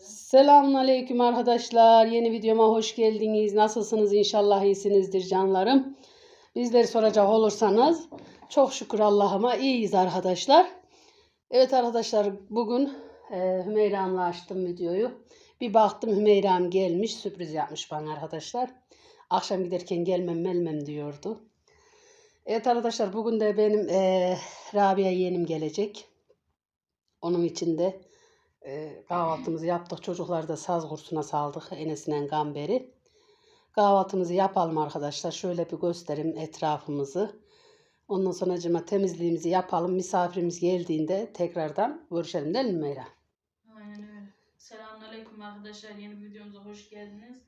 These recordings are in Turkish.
Selamun Aleyküm arkadaşlar. Yeni videoma hoş geldiniz. Nasılsınız? İnşallah iyisinizdir canlarım. Bizleri soracak olursanız çok şükür Allah'ıma iyiyiz arkadaşlar. Evet arkadaşlar bugün e, Hümeyra'mla açtım videoyu. Bir baktım Hümeyra'm gelmiş. Sürpriz yapmış bana arkadaşlar. Akşam giderken gelmem melmem diyordu. Evet arkadaşlar bugün de benim e, Rabia yeğenim gelecek. Onun için de e, kahvaltımızı yaptık. Çocukları da saz kursuna saldık. Enes'le Gamber'i. Kahvaltımızı yapalım arkadaşlar. Şöyle bir göstereyim etrafımızı. Ondan sonra cıma temizliğimizi yapalım. Misafirimiz geldiğinde tekrardan görüşelim değil mi Meyra? Aynen öyle. Selamünaleyküm arkadaşlar. Yeni bir videomuza hoş geldiniz.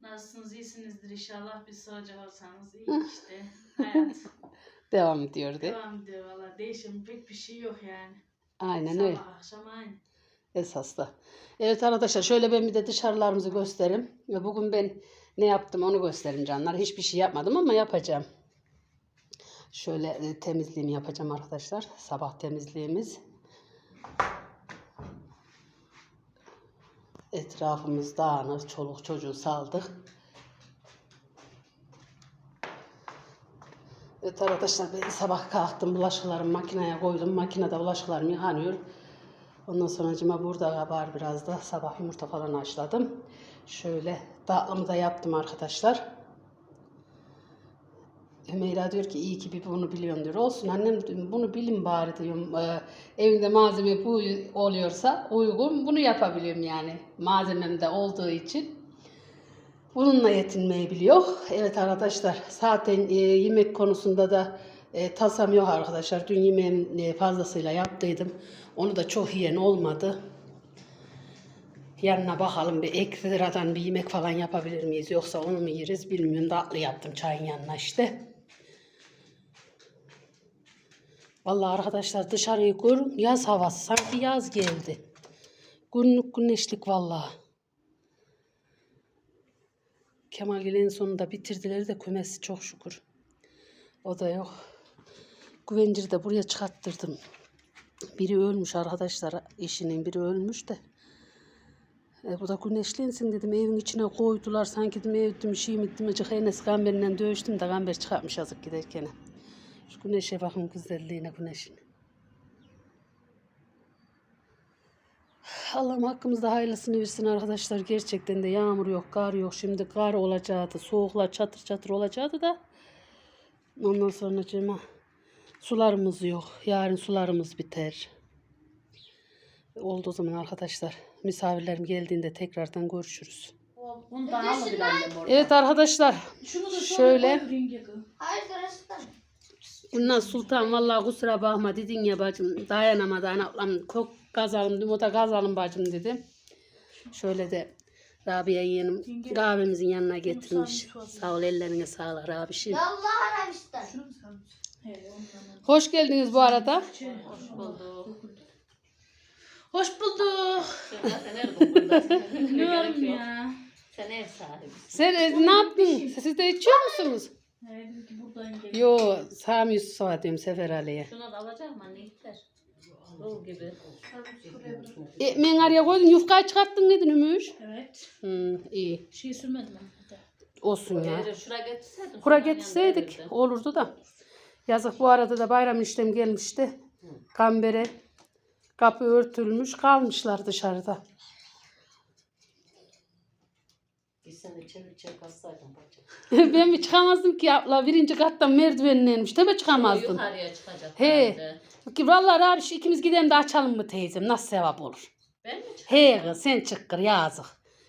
Nasılsınız? İyisinizdir inşallah. Biz soracak olsanız iyi işte. Hayat Devam ediyor de. devam ediyor valla. Değişim pek bir şey yok yani. Aynen öyle. Sabah akşam aynı. Esas da. Evet arkadaşlar şöyle ben bir de dışarılarımızı göstereyim. Ve Bugün ben ne yaptım onu göstereyim canlar. Hiçbir şey yapmadım ama yapacağım. Şöyle e, temizliğimi yapacağım arkadaşlar. Sabah temizliğimiz. Etrafımız dağınık. Çoluk çocuğu saldık. Evet arkadaşlar ben sabah kalktım. Bulaşıklarımı makineye koydum. Makinede bulaşıklarım yıkanıyor. Ondan sonra cima burada var biraz da sabah yumurta falan haşladım. Şöyle tatlımı da yaptım arkadaşlar. Hümeyra diyor ki iyi ki bir bunu biliyorum diyor. Olsun annem bunu bilin bari diyorum. Ee, evinde malzeme bu oluyorsa uygun bunu yapabiliyorum yani. Malzemem de olduğu için. Bununla yetinmeyi biliyor. Evet arkadaşlar zaten e, yemek konusunda da e, tasam yok arkadaşlar. Dün yemeğim e, fazlasıyla yaptıydım. Onu da çok yiyen olmadı. Yanına bakalım bir ekstradan bir yemek falan yapabilir miyiz? Yoksa onu mu yeriz bilmiyorum. Tatlı yaptım çayın yanına işte. Vallahi arkadaşlar dışarıyı görün yaz havası. Sanki yaz geldi. Günlük güneşlik vallahi. Kemal en sonunda bitirdiler de kümesi çok şükür. O da yok. Güvenciri de buraya çıkarttırdım. Biri ölmüş arkadaşlar. Eşinin biri ölmüş de. E, bu da güneşlensin dedim. Evin içine koydular. Sanki dedim ev dedim şey mi dedim. Acık Enes Gamber'le dövüştüm de Gamber çıkartmış yazık giderken. Şu güneşe bakın güzelliğine güneşin. Allah'ım hakkımızda hayırlısını versin arkadaşlar. Gerçekten de yağmur yok, kar yok. Şimdi kar olacaktı, soğuklar çatır çatır olacaktı da. Ondan sonra cema sularımız yok. Yarın sularımız biter. Oldu o zaman arkadaşlar. Misafirlerim geldiğinde tekrardan görüşürüz. Bundan al bir annem orada. Evet arkadaşlar. Şunu da Şöyle. Bundan Sultan vallahi kusura bakma dedin ya bacım dayanamadı anam kok kazalım dedim o da kazalım bacım dedim. Şöyle de Rabia yeğenim kahvemizin yanına getirmiş. Sağ ol ellerine sağlık Rabişim. Allah Arabistan. Hoş geldiniz bu arada. Hoş bulduk. Hoş bulduk. Biliyorum ya. Sen ev sahibisin. Sen e, ne yaptın? Siz de içiyor musunuz? Evet, buradan. Yo Sami Yusuf'a diyorum Sefer Ali'ye. Şuna da alacağım anne yeter. Dolu gibi. Ekmeğin araya koydun yufkayı çıkarttın dedin Ümüş. Evet. Hmm, iyi Şey sürmedim ben. olsun ya. Eğer şuraya getirseydin. Kura getirseydik olurdu da. Yazık bu arada da bayram işlem gelmişti. Kambere kapı örtülmüş kalmışlar dışarıda. Gitsen de çevir çevir bassaydın bacım. ben mi çıkamazdım ki abla birinci kattan merdivenle inmiş. Tabi çıkamazdım. Yukarıya çıkacak. He. Ki Vallahi abi şu ikimiz gidelim de açalım mı teyzem nasıl sevap olur. Ben mi çıkacağım? He kız sen çık kır yazık.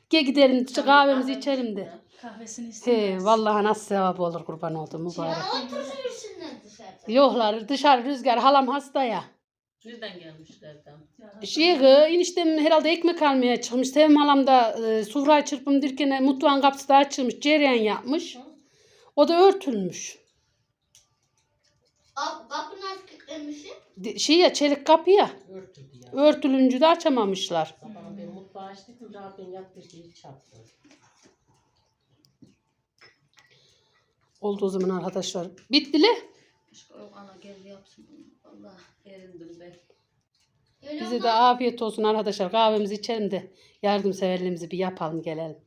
Gel gidelim şu kahvemizi içelim de. Kahvesini istedim. He vallahi nasıl sevap olur kurban oldum mübarek. Otursunlar dışarıda. Yoklar dışarı rüzgar halam hasta ya. Nereden gelmişlerden? Şey kız, eniştem herhalde ekmek almaya çıkmış. Sevim halam da e, sufrayı çırpım derken mutfağın kapısı da açılmış. Cereyan yapmış. O da örtülmüş. Kap, kapı nasıl kilitlemişsin? De- Şey ya çelik kapı ya. Örtüldü ya. Örtülünce de açamamışlar. Bir mutfağı açtık. Rabbim yattı diye çarptı. Oldu o zaman arkadaşlar. Bitti le. Yok ana gel yapsın. Allah erindim ben. Bize de afiyet olsun arkadaşlar. Kahvemizi içelim de yardımseverliğimizi bir yapalım gelelim.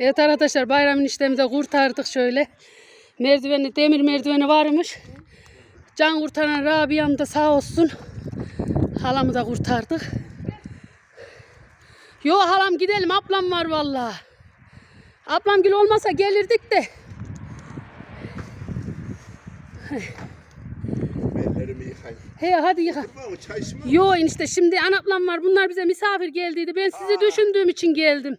Evet arkadaşlar bayramın işlemi de kurtardık şöyle. Merdiveni demir merdiveni varmış. Can kurtaran Rabia'm da sağ olsun. Halamı da kurtardık. Yo halam gidelim ablam var vallahi. Ablam gül olmasa gelirdik de. Ellerimi yıkayın. He hadi yıka. Var mı çay içme? Yo enişte şimdi anaplam var. Bunlar bize misafir geldiydi. Ben sizi düşündüğüm için geldim.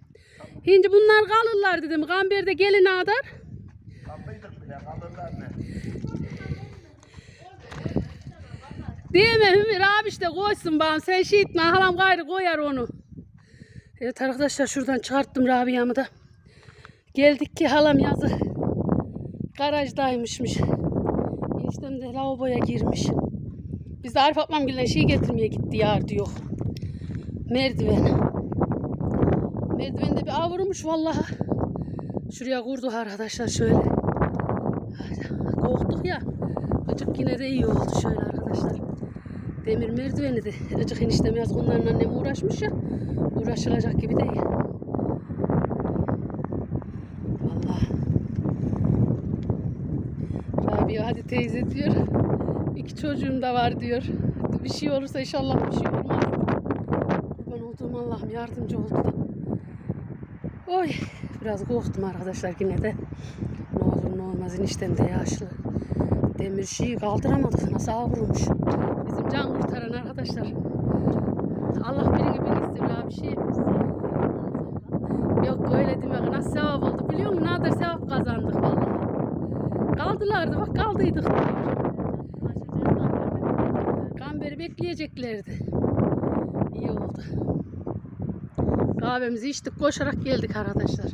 Şimdi bunlar kalırlar dedim. Gamber'de gelin ağdar. Kapıydık bile kalırlar ne? Değil mi Hümür abi işte koysun bana. Sen şey etme. Halam gayrı koyar onu. Evet arkadaşlar şuradan çıkarttım Rabia'mı da. Geldik ki halam yazı. Garajdaymışmış. Eniştem de lavaboya girmiş. Biz de Arif ablam gelen şey getirmeye gitti yar diyor. Merdiven. Merdivende bir ağ vurmuş vallahi. Şuraya kurduk arkadaşlar şöyle. Korktuk ya. Acık yine de iyi oldu şöyle arkadaşlar. Demir merdiveni de. Acık eniştem yaz onların annem uğraşmış ya. Uğraşılacak gibi değil. Vallahi. Rabia hadi teyze diyor. İki çocuğum da var diyor. Bir şey olursa inşallah bir şey olmaz. Ben olduğum Allah'ım yardımcı oldu da. Oy biraz korktum arkadaşlar yine de. Ne olur ne olmaz eniştem de yaşlı. Demir şeyi kaldıramadık. Nasıl vurmuş. Bizim can kurtaran arkadaşlar. Allah birini bilirsin abi şey. Yok öyle demek nasıl sevap oldu biliyor musun? Nadir. Kaldılardı bak kaldıydık. Kamberi bekleyeceklerdi. İyi oldu. Kahvemizi içtik koşarak geldik arkadaşlar.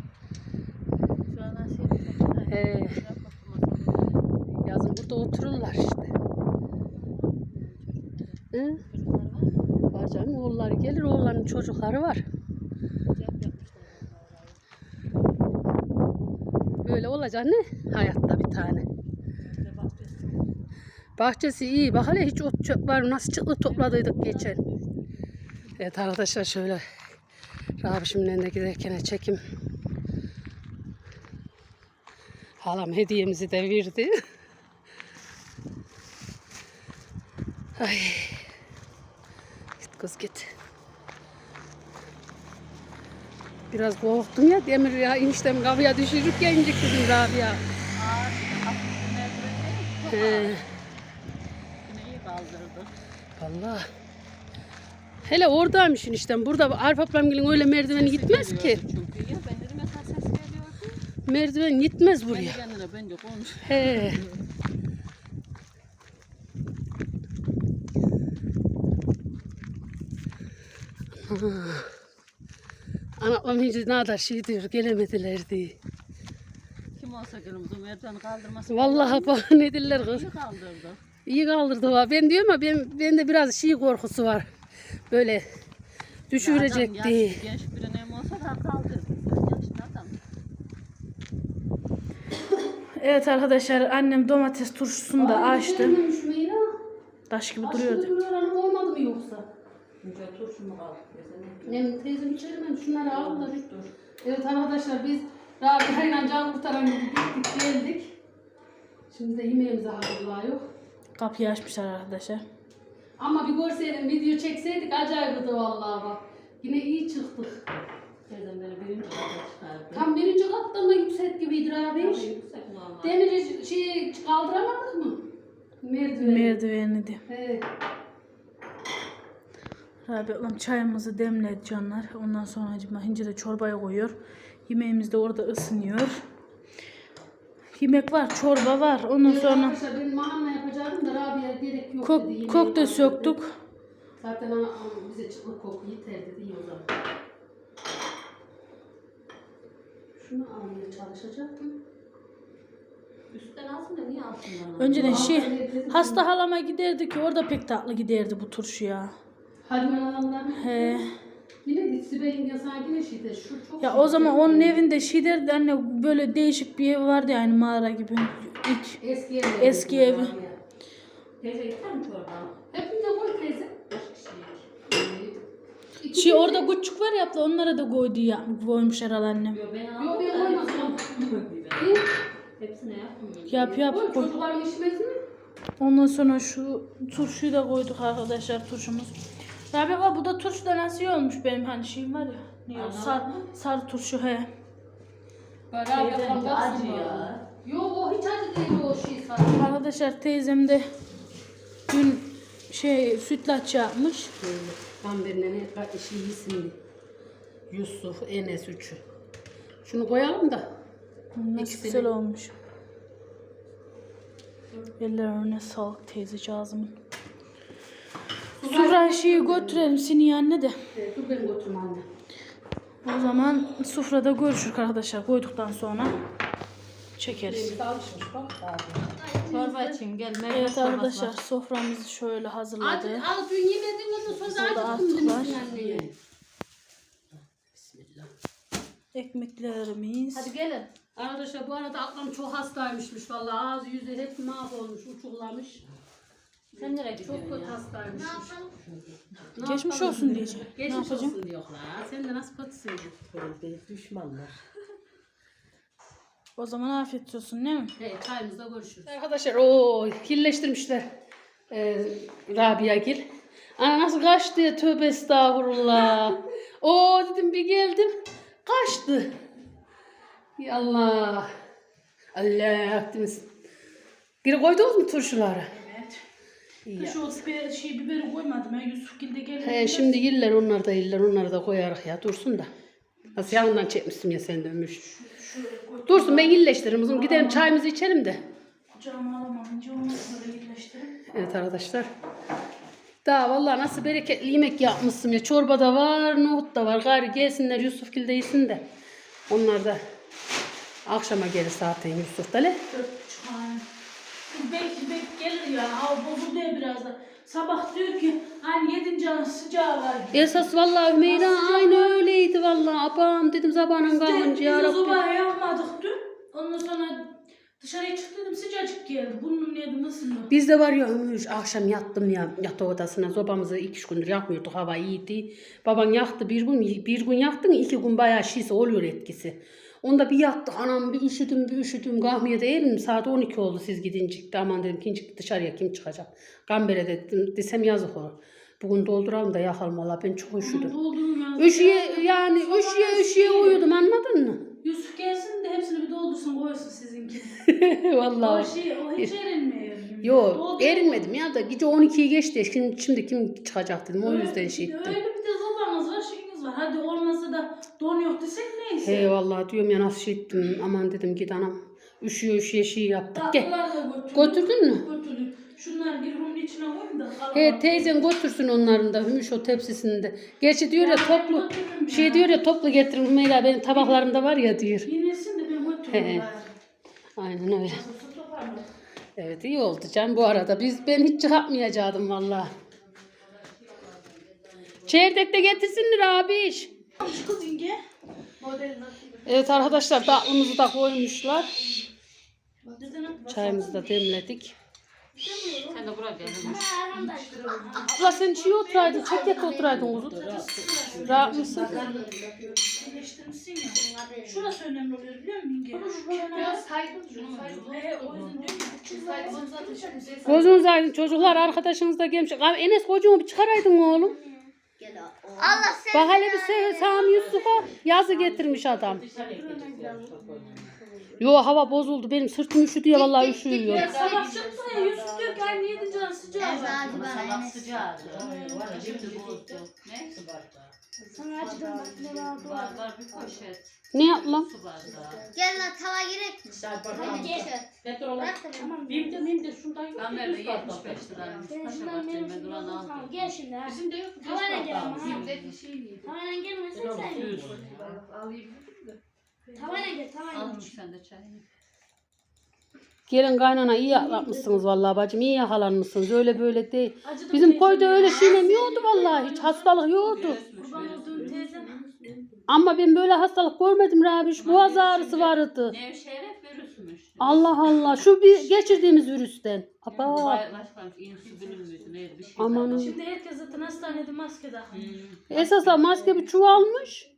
He. Yazın burada otururlar işte. Hı? Var canım oğulları gelir oğulların çocukları var. Böyle olacak ne? Hayatta bir tane. Bahçesi iyi. Bak hele hiç ot çöp var. Nasıl çıtlı topladıydık geçen. Evet arkadaşlar şöyle Rabişimle de giderken çekim. Halam hediyemizi de verdi. Ay. Git kız git. Biraz korktum ya demir ya eniştem kapıya düşürürken incik dedim Rabia. He. Vallahi. Hele oradaymış eniştem. Burada Arif ablamgilin öyle merdiveni gitmez ki. Merdiven gitmez buraya. He. Anam hiç ne kadar şey diyor gelemediler diye. Kim olsa gelin merdiveni kaldırması. Vallahi bak ne diller kız. kaldırdı. İyi kaldırdı va. Ben diyorum ama ben bende biraz şey korkusu var. Böyle düşürecek Adam diye. Yaş, genç bir önem olsa da kaldırdı. Evet arkadaşlar annem domates turşusunu da açtı. Taş gibi duruyordu. Olmadı mı yoksa? Önce turşu mu kaldı? Nem teyzem içerim şunları al da dur. Evet arkadaşlar biz Rabia ile can kurtaran gibi gittik geldik. Şimdi de yemeğimizi hazırlıyor. Kapıyı açmışlar arkadaşlar. Ama bir görseydin video çekseydik acayipti vallahi bak. Yine iyi çıktık. Teyzem beni birinci kata çıkardı. Tam birinci katta mı yüksek gibiydi abi. Tabii yüksek normal. Demiri şey kaldıramadık mı? Merdiven. Merdiveni de. He. Rabi ablam çayımızı demledi canlar. Ondan sonra acaba hince de çorbaya koyuyor. Yemeğimiz de orada ısınıyor. Yemek var, çorba var. Ondan Evet sonra Arkadaşlar ben mahanna yapacaktım da Rabia gerek yok dedi. kok, kok da söktük. dedi. Zaten ana bize çıklı koku yeter dedi iyi o zaman. Şunu almaya çalışacaktım. Üstten alsın da niye alsın? Önceden şey hasta halama giderdi ki orada pek tatlı giderdi bu turşu ya. Hadi ben alanlar. He. Yine de Sibel'in ya sanki ne şeyde şu çok Ya o zaman onun evinde şey derdi anne böyle değişik bir ev vardı yani mağara gibi. İlk. eski ev. Eski evi. Teyze yeter mi çorba? Hepimize koy teyze. Şey orada küçük var ya abla onlara da koydu ya. Koymuş herhalde annem. Yok ben Yok aldım. ben koymazsam. Hepsine yapmıyorum. Yap yap Koy koy. çocuklar yetişmez mi? Ondan sonra şu turşuyu da koyduk arkadaşlar turşumuz. Rabia bak bu da turşu nasıl iyi olmuş benim hani şeyim var ya. Ne o? Sar, sarı turşu he. Beraber Teyzem de acı ya. Yok o hiç acı değil o şey sadece. Arkadaşlar teyzem de dün şey sütlaç yapmış. Gamberine işi iyisin Yusuf, Enes üçü. Şunu koyalım da. Nasıl İkisini- güzel olmuş. Ellerine sağlık teyzecağızımın. Sufra şeyi götürelim seni anne de. Dur ben götürüm anne. O zaman sufrada görüşürük arkadaşlar koyduktan sonra çekeriz. Alışmış bak. Çorba için gel. Evet arkadaşlar soframızı şöyle Hadi hazırladı. al dün yemedin ondan sonra Sonra da acıktım attılar. demişsin anneye. Bismillah. Ekmeklerimiz. Hadi gelin. Arkadaşlar bu arada ablam çok hastaymışmış vallahi ağzı yüzü hep mahvolmuş, uçuklamış. Sen nereye Çok kötü ya? hastaymış. Ne Geçmiş yapalım? olsun diyeceğim. Ne Geçmiş yapacağım? olsun diyorlar. Sen de nasıl kötüsün? Böyle düşmanlar. O zaman afiyet olsun değil mi? Hey, çayımızda görüşürüz. Arkadaşlar o kirleştirmişler ee, Rabia Gil. Ana nasıl kaçtı tövbe estağfurullah. o dedim bir geldim kaçtı. Ya Allah. Allah demiş. Geri koydunuz mu turşuları? İyi. Şu biber, şey biberi koymadım ya Yusuf Gil'de geldi. He, şimdi yiller onlar da yiller onları da koyarak ya dursun da. Nasıl yanından çekmişsin ya sen dönmüş. Dursun ben illeştiririm. Uzun gidelim çayımızı içelim de. Kucağıma alamam. İnce olmazsa böyle birleştirin. Evet arkadaşlar. Daha vallahi nasıl bereketli yemek yapmışsın ya. Çorba da var, nohut da var. Gari gelsinler Yusuf Gil de yesin de. Onlar da akşama gelir zaten Yusuf da le. Dört buçuk. Belki belki gelir ya. Hava bozuldu ya biraz da. Sabah diyor ki hani yedinci an sıcağı var. Esas vallahi Hümeyra aynı öyleydi vallahi. Abam dedim zabanın kalınca ya Biz Rabbi. sobayı yakmadık dün. Ondan sonra dışarıya çık dedim sıcacık geldi. Burnum yedim ısındı. Biz de var ya Ömür, akşam yattım ya yatak odasına sobamızı iki üç gündür yakmıyorduk hava iyiydi. Baban yaktı bir gün bir gün yaktın iki gün bayağı şişe oluyor etkisi. Onda bir yattık anam bir üşüdüm bir üşüdüm kahveye de erim saat 12 oldu siz gidince aman dedim kim çıktı dışarıya kim çıkacak. Gambere dedim desem yazık olur. Bugün dolduralım da yakalım valla ben çok üşüdüm. Üşüye yani üşüye üşüye uyudum anladın mı? Yusuf gelsin de hepsini bir doldursun koysun sizinki. O Vallahi. şey o hiç erinmiyor. Doldur- erinmedim ya da gece 12'yi geçti. Şimdi, şimdi kim çıkacak dedim o Öyle- yüzden şey ettim. Öyle bir de zobanız var şeyiniz var. Hadi olmasa da don yok desek neyse. He vallahi diyorum ya nasıl şey ettim. Aman dedim git anam. Üşüyor üşüyor şey yaptık. Gel. Tatlılar da götürdük. Götürdün mü? Götürdük. Şunları bir bunun içine koyun da. He teyzen götürsün onların da Hümüş o tepsisini de. Gerçi diyor ya toplu götürürüm şey ya. diyor ya toplu getirin Hümeyra benim tabaklarımda var ya diyor. Yemesin de ben götürürüm. He. bari. Aynen öyle. Evet iyi oldu can bu arada. Biz ben hiç çıkartmayacaktım vallahi. Çeyrek de getirsinler kız inge. Evet arkadaşlar tatlımızı da koymuşlar. Çayımızı da demledik. Sen de buraya gel. Abla sen şey oturaydın, çekyat oturaydın kuzum. Rahat mısın? Şurası önemli oluyor biliyor musun. Gözünüz aydın çocuklar arkadaşınız da gelmiş. Abi Enes kocuğumu bir çıkaraydın oğlum. Allah. Bak hele bir se Sami Yusuf'a yazı getirmiş adam. Yo hava bozuldu benim sırtım üşüdü ya vallahi üşüyor. Sabah çıktı ya Yusuf diyor ki aynı yedinci sıcağı bana Sabah Enes. sıcağdı. Şimdi bozdu. Ne? Sana açtım bak ne var. Var var bir poşet. Ne yapmam? Su bardağı. Gel lan tava girek? Hadi gel. Da tamam. Benim de benim de şundan yok. Gamber'de 75 liraymış. Paşa bahçeyi ben duran aldım. Gel şimdi. Bizim de yok. Tavayla gel ama. ha. Simdeki şey Tavayla gelmesin sen. Tavayla gel tavayla. Almış sen de çayını. Gelin kaynana iyi yapmışsınız vallahi bacım iyi yakalanmışsınız öyle böyle değil. Acıdım Bizim ya. öyle şeylem yoktu vallahi hiç hastalık yoktu. Kurban olduğum teyzem. Ama ben böyle hastalık görmedim Rabiş. Boğaz ağrısı vardı. Nevşehir'e virüsmüş. Allah Allah. Şu bir geçirdiğimiz virüsten. Aba. Neydi bir şey. Amanın. Şimdi herkes zaten hastanede maske takıyor. Esasla maske bir çuvalmış.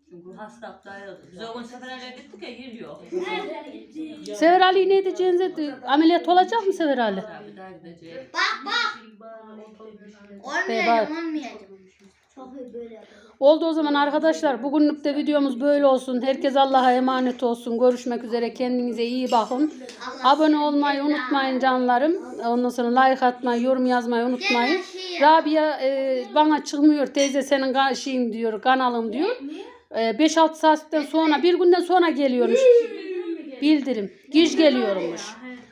Biz o gün seferlerle gittik ya yer yok. Sever Ali ne diyeceğinize de- ameliyat olacak mı Sever Ali? Bir daha gideceğiz. Bak bak. Olmayacağım olmayacağım. Çok iyi böyle yapalım. Oldu o zaman arkadaşlar. Bugünlük de videomuz böyle olsun. Herkes Allah'a emanet olsun. Görüşmek üzere. Kendinize iyi bakın. Abone olmayı unutmayın canlarım. Ondan sonra like atmayı, yorum yazmayı unutmayın. Rabia e, bana çıkmıyor. Teyze senin ka- şeyin diyor, kanalın diyor. E, 5-6 saatten sonra, bir günden sonra geliyormuş. Bildirim. Giş geliyormuş.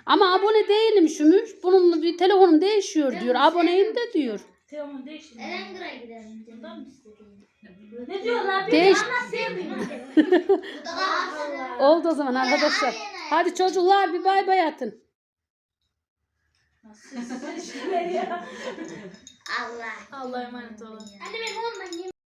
Ama abone değilimmişmiş. Bunun bir telefonum değişiyor diyor. Aboneyim de diyor. Telefon. Erengir'e gidelim. Ne diyorlar? Değiş. Oldu o zaman arkadaşlar. Hadi çocuklar bir bay bay atın. Allah. Allah'a emanet olun. Anne benim